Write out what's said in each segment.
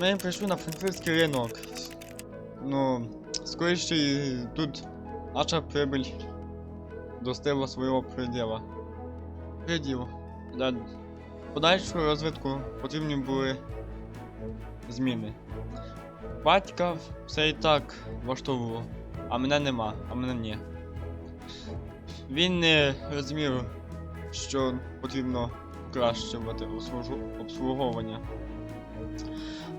Ми прийшли на франківський ринок. Ну, скоріше тут наша прибыль достигла свого приділа. Приділ. Для подальшого розвитку потрібні були зміни. Батька все і так влаштовувало, а мене нема, а мене ні. Він не розумів, що потрібно покращувати обслуговування.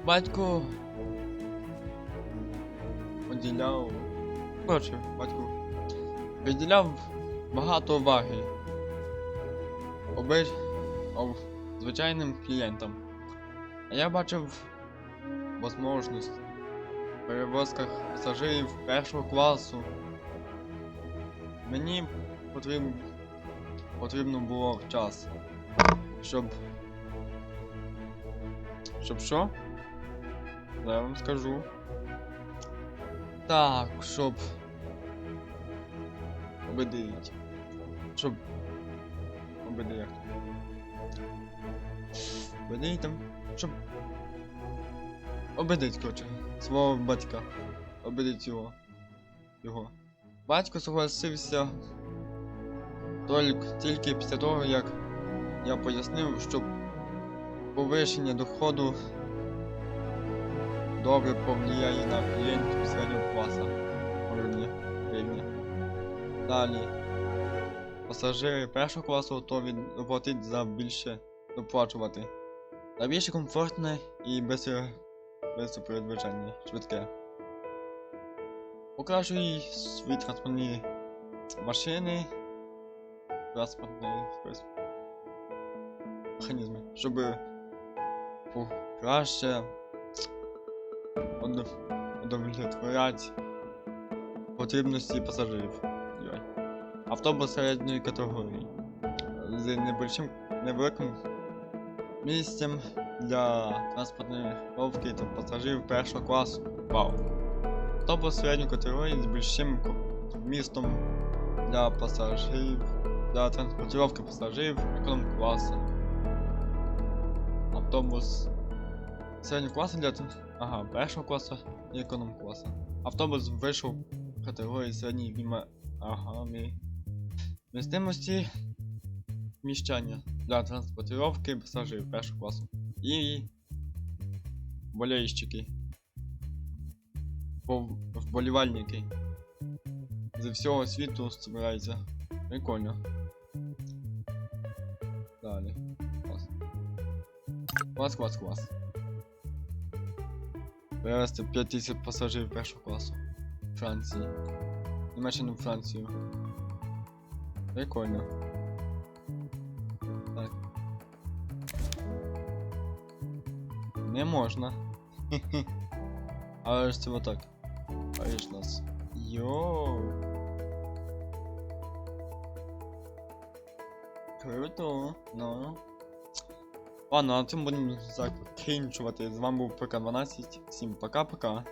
Батько поділяв. Коротше, батько приділяв багато уваги оби... об... звичайним клієнтам. А я бачив можливість в перевозках пасажирів першого класу. Мені потрібно, потрібно було час, щоб. Щоб що? Я вам скажу. Так, щоб. Обидить. Щоб. Обиди як. Обидить там. Щоб. Обидить, коротше. Свого батька. Обидить його. Його. Батько согласився тільки, тільки після того, як я пояснив, що повищення доходу добре повлияє на клієнтів середнього класу рівня. Далі. Пасажири першого класу готові платити за більше доплачувати. За більше комфортне і без, без швидке. Покращує свої транспортні машини, транспортні механізми, щоб краще удов- удовлетворяти потребності пасажирів. Автобус середньої категорії з небольшим невеликим місцем для транспортної ловки та пасажирів першого класу. Вау. Автобус середньої категорії з більшим містом для пасажирів для транспортировки пасажирів економ класу. Автобус середнього класу для ага, першого класу і економ класу. Автобус вийшов в категорії середній віма ага, мі... містимості вміщання для транспортировки пасажирів першого класу. І болельщики. Вбол- Вболівальники. Зі всього світу збираються. Прикольно. Далі. Клас. Клас, клас. Перевезти 5000 пасажирів першого класу. Франції. Німеччину Францію. Прикольно. Так. Не можна. Але ж це отак. А ж нас. Йоу. Круто, ну. Ладно, на цьому будемо закінчувати. З вами був ПК-12. Всім пока-пока.